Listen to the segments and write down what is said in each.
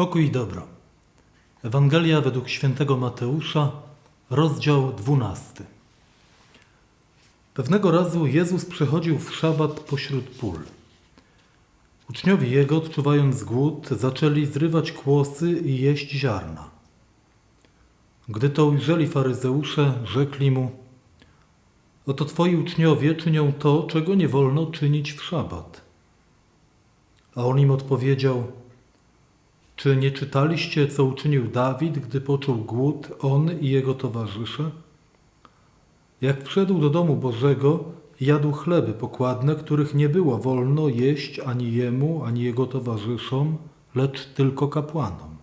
Pokój i dobro. Ewangelia według świętego Mateusza, rozdział 12. Pewnego razu Jezus przechodził w szabat pośród pól. Uczniowie Jego, odczuwając głód, zaczęli zrywać kłosy i jeść ziarna. Gdy to ujrzeli faryzeusze, rzekli mu: Oto twoi uczniowie czynią to, czego nie wolno czynić w szabat. A on im odpowiedział: Czy nie czytaliście, co uczynił Dawid, gdy poczuł głód, on i jego towarzysze? Jak wszedł do domu Bożego, jadł chleby pokładne, których nie było wolno jeść ani jemu, ani jego towarzyszom, lecz tylko kapłanom.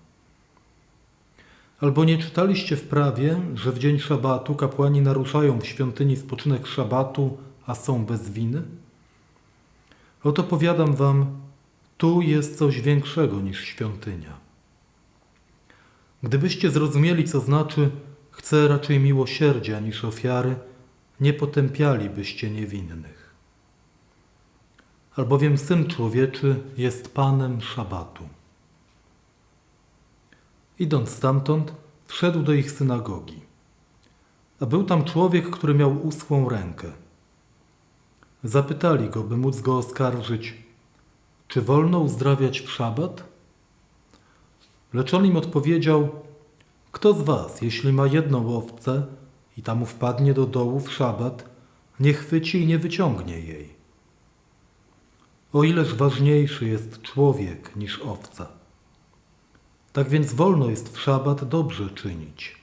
Albo nie czytaliście w prawie, że w dzień szabatu kapłani naruszają w świątyni spoczynek szabatu, a są bez winy? Oto powiadam wam, tu jest coś większego niż świątynia. Gdybyście zrozumieli, co znaczy chcę raczej miłosierdzia niż ofiary, nie potępialibyście niewinnych. Albowiem Syn Człowieczy jest Panem Szabatu. Idąc stamtąd, wszedł do ich synagogi. A był tam człowiek, który miał uschłą rękę. Zapytali go, by móc go oskarżyć, czy wolno uzdrawiać w szabat? Lecz on im odpowiedział, kto z was, jeśli ma jedną owcę i tam wpadnie do dołu w szabat, nie chwyci i nie wyciągnie jej. O ileż ważniejszy jest człowiek niż owca. Tak więc wolno jest w szabat dobrze czynić.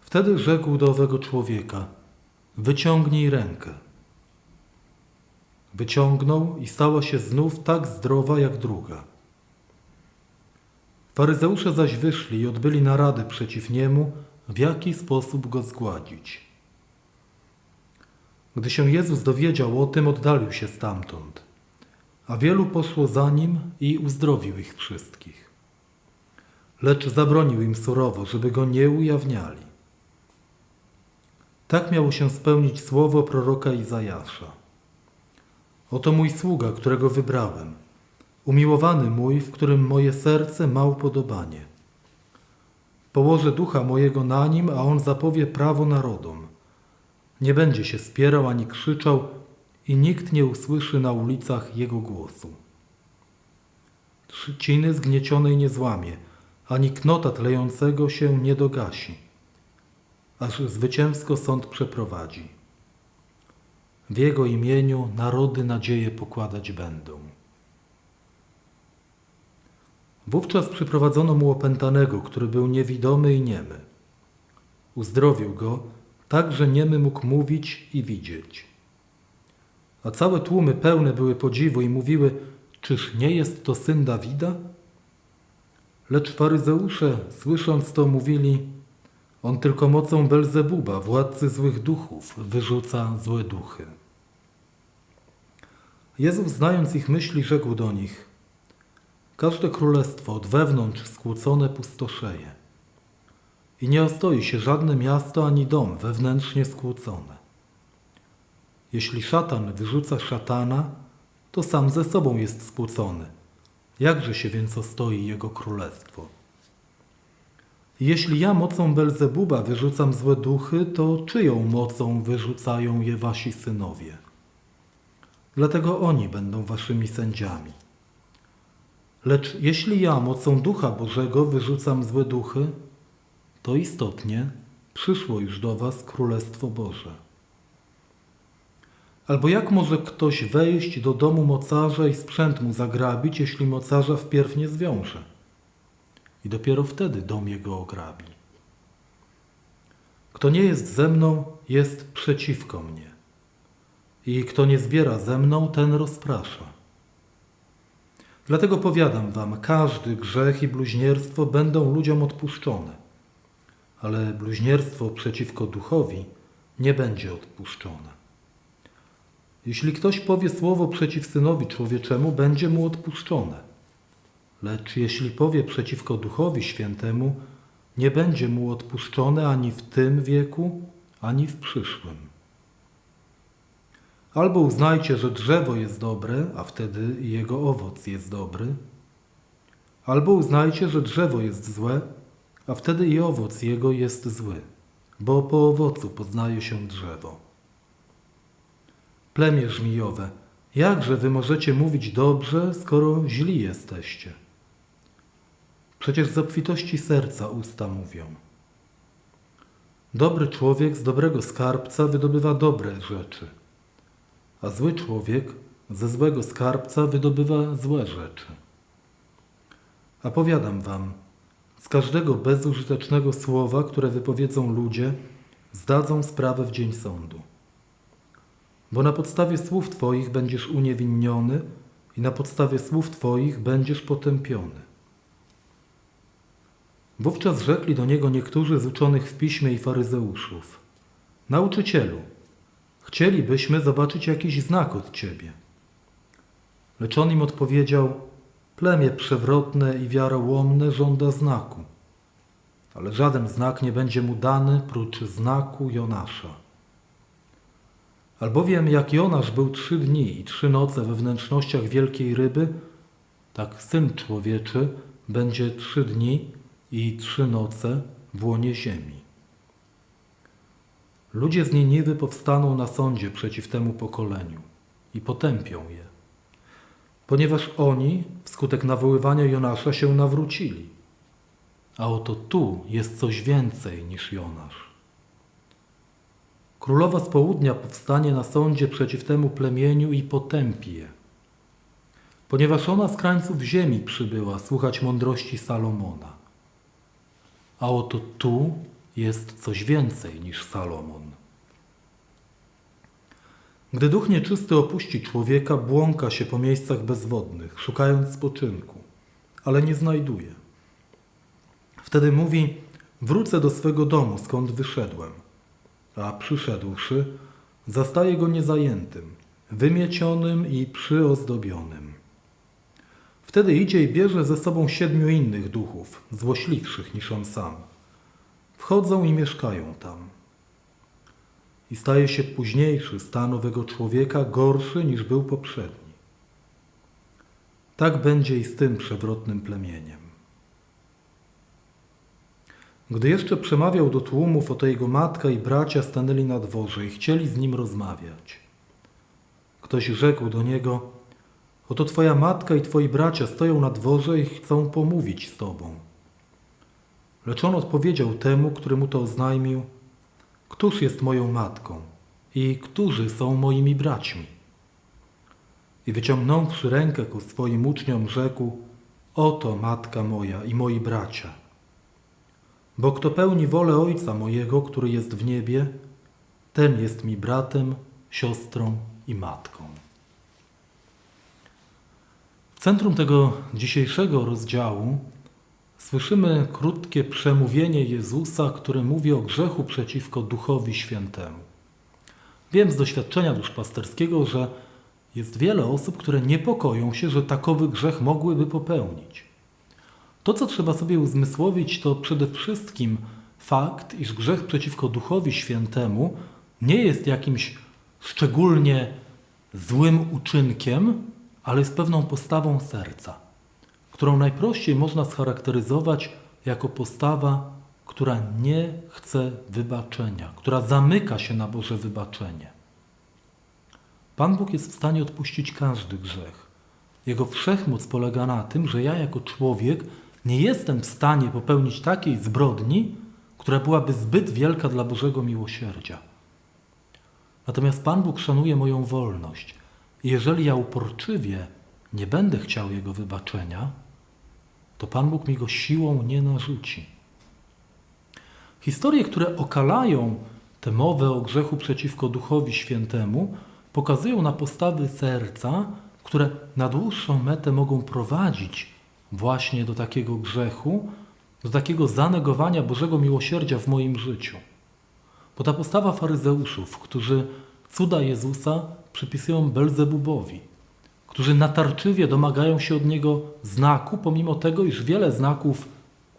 Wtedy rzekł do owego człowieka, wyciągnij rękę. Wyciągnął i stała się znów tak zdrowa jak druga. Faryzeusze zaś wyszli i odbyli narady przeciw niemu, w jaki sposób go zgładzić. Gdy się Jezus dowiedział o tym, oddalił się stamtąd, a wielu poszło za nim i uzdrowił ich wszystkich. Lecz zabronił im surowo, żeby go nie ujawniali. Tak miało się spełnić słowo proroka Izajasza. Oto mój sługa, którego wybrałem, umiłowany mój, w którym moje serce ma upodobanie. Położę ducha mojego na nim, a on zapowie prawo narodom. Nie będzie się spierał ani krzyczał, i nikt nie usłyszy na ulicach jego głosu. Trzciny zgniecionej nie złamie, ani knota tlejącego się nie dogasi, aż zwycięsko sąd przeprowadzi. W jego imieniu narody nadzieję pokładać będą. Wówczas przyprowadzono mu opętanego, który był niewidomy i niemy. Uzdrowił go, tak że niemy mógł mówić i widzieć. A całe tłumy pełne były podziwu i mówiły, czyż nie jest to syn Dawida? Lecz faryzeusze, słysząc to, mówili, on tylko mocą Belzebuba, władcy złych duchów, wyrzuca złe duchy. Jezus, znając ich myśli, rzekł do nich, każde królestwo od wewnątrz skłócone pustoszeje i nie ostoi się żadne miasto ani dom wewnętrznie skłócone. Jeśli szatan wyrzuca szatana, to sam ze sobą jest skłócony. Jakże się więc ostoi jego królestwo? Jeśli ja mocą Belzebuba wyrzucam złe duchy, to czyją mocą wyrzucają je wasi synowie? Dlatego oni będą waszymi sędziami. Lecz jeśli ja mocą Ducha Bożego wyrzucam złe duchy, to istotnie przyszło już do was Królestwo Boże. Albo jak może ktoś wejść do domu mocarza i sprzęt mu zagrabić, jeśli mocarza wpierw nie zwiąże? I dopiero wtedy dom jego ograbi. Kto nie jest ze mną, jest przeciwko mnie. I kto nie zbiera ze mną, ten rozprasza. Dlatego powiadam wam, każdy grzech i bluźnierstwo będą ludziom odpuszczone, ale bluźnierstwo przeciwko duchowi nie będzie odpuszczone. Jeśli ktoś powie słowo przeciw synowi człowieczemu, będzie mu odpuszczone. Lecz jeśli powie przeciwko duchowi świętemu, nie będzie mu odpuszczone ani w tym wieku, ani w przyszłym. Albo uznajcie, że drzewo jest dobre, a wtedy jego owoc jest dobry, Albo uznajcie, że drzewo jest złe, a wtedy i owoc jego jest zły, bo po owocu poznaje się drzewo. Plemię żmijowe, jakże wy możecie mówić dobrze, skoro źli jesteście? Przecież z obfitości serca usta mówią. Dobry człowiek z dobrego skarbca wydobywa dobre rzeczy, a zły człowiek ze złego skarbca wydobywa złe rzeczy. A powiadam wam, z każdego bezużytecznego słowa, które wypowiedzą ludzie, zdadzą sprawę w dzień sądu. Bo na podstawie słów Twoich będziesz uniewinniony i na podstawie słów Twoich będziesz potępiony. Wówczas rzekli do niego niektórzy z uczonych w piśmie i faryzeuszów: Nauczycielu, chcielibyśmy zobaczyć jakiś znak od Ciebie. Lecz on im odpowiedział: Plemię przewrotne i wiarołomne żąda znaku, ale żaden znak nie będzie mu dany prócz znaku Jonasza. Albowiem jak Jonasz był trzy dni i trzy noce we wnętrznościach wielkiej ryby, tak Syn Człowieczy będzie trzy dni i trzy noce w łonie ziemi. Ludzie z Niniwy powstaną na sądzie przeciw temu pokoleniu i potępią je, ponieważ oni wskutek nawoływania Jonasza się nawrócili. A oto tu jest coś więcej niż Jonasz. Królowa z południa powstanie na sądzie przeciw temu plemieniu i potępi je, ponieważ ona z krańców ziemi przybyła słuchać mądrości Salomona. A oto tu jest coś więcej niż Salomon. Gdy duch nieczysty opuści człowieka, błąka się po miejscach bezwodnych, szukając spoczynku, ale nie znajduje. Wtedy mówi: Wrócę do swego domu, skąd wyszedłem. A przyszedłszy, zastaje go niezajętym, wymiecionym i przyozdobionym. Wtedy idzie i bierze ze sobą siedmiu innych duchów, złośliwszych niż on sam. Wchodzą i mieszkają tam. I staje się późniejszy stan owego człowieka gorszy niż był poprzedni. Tak będzie i z tym przewrotnym plemieniem. Gdy jeszcze przemawiał do tłumów, oto jego matka i bracia stanęli na dworze i chcieli z nim rozmawiać. Ktoś rzekł do niego: Oto twoja matka i twoi bracia stoją na dworze i chcą pomówić z tobą. Lecz on odpowiedział temu, który mu to oznajmił: Któż jest moją matką i którzy są moimi braćmi? I wyciągnąwszy rękę ku swoim uczniom, rzekł: Oto matka moja i moi bracia. Bo kto pełni wolę Ojca mojego, który jest w niebie, ten jest mi bratem, siostrą i matką. W centrum tego dzisiejszego rozdziału słyszymy krótkie przemówienie Jezusa, które mówi o grzechu przeciwko Duchowi Świętemu. Wiem z doświadczenia duszpasterskiego, że jest wiele osób, które niepokoją się, że takowy grzech mogłyby popełnić. To, co trzeba sobie uzmysłowić, to przede wszystkim fakt, iż grzech przeciwko Duchowi Świętemu nie jest jakimś szczególnie złym uczynkiem, ale jest pewną postawą serca, którą najprościej można scharakteryzować jako postawa, która nie chce wybaczenia, która zamyka się na Boże wybaczenie. Pan Bóg jest w stanie odpuścić każdy grzech. Jego wszechmoc polega na tym, że ja jako człowiek nie jestem w stanie popełnić takiej zbrodni, która byłaby zbyt wielka dla Bożego miłosierdzia. Natomiast Pan Bóg szanuje moją wolność. Jeżeli ja uporczywie nie będę chciał Jego wybaczenia, to Pan Bóg mi go siłą nie narzuci. Historie, które okalają tę mowę o grzechu przeciwko Duchowi Świętemu, pokazują na postawy serca, które na dłuższą metę mogą prowadzić właśnie do takiego grzechu, do takiego zanegowania Bożego miłosierdzia w moim życiu. Bo ta postawa faryzeuszów, którzy cuda Jezusa przypisują Belzebubowi, którzy natarczywie domagają się od niego znaku, pomimo tego, iż wiele znaków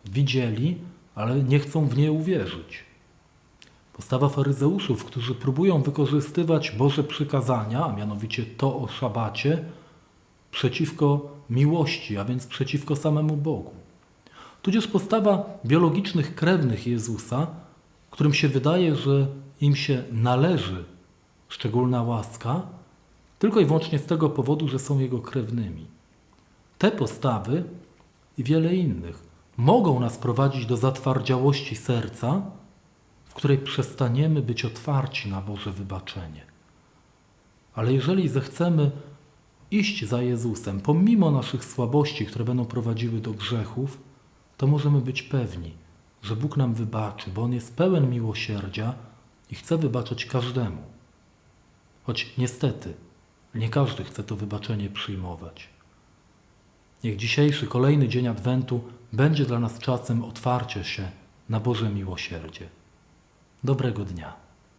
widzieli, ale nie chcą w nie uwierzyć. Postawa faryzeuszów, którzy próbują wykorzystywać Boże przykazania, a mianowicie to o szabacie, przeciwko miłości, a więc przeciwko samemu Bogu. Tudzież postawa biologicznych krewnych Jezusa, którym się wydaje, że im się należy szczególna łaska, tylko i wyłącznie z tego powodu, że są Jego krewnymi. Te postawy i wiele innych mogą nas prowadzić do zatwardziałości serca, w której przestaniemy być otwarci na Boże wybaczenie. Ale jeżeli zechcemy iść za Jezusem, pomimo naszych słabości, które będą prowadziły do grzechów, to możemy być pewni, że Bóg nam wybaczy, bo On jest pełen miłosierdzia i chce wybaczać każdemu. Choć niestety nie każdy chce to wybaczenie przyjmować. Niech dzisiejszy, kolejny dzień Adwentu będzie dla nas czasem otwarcia się na Boże miłosierdzie. Dobrego dnia.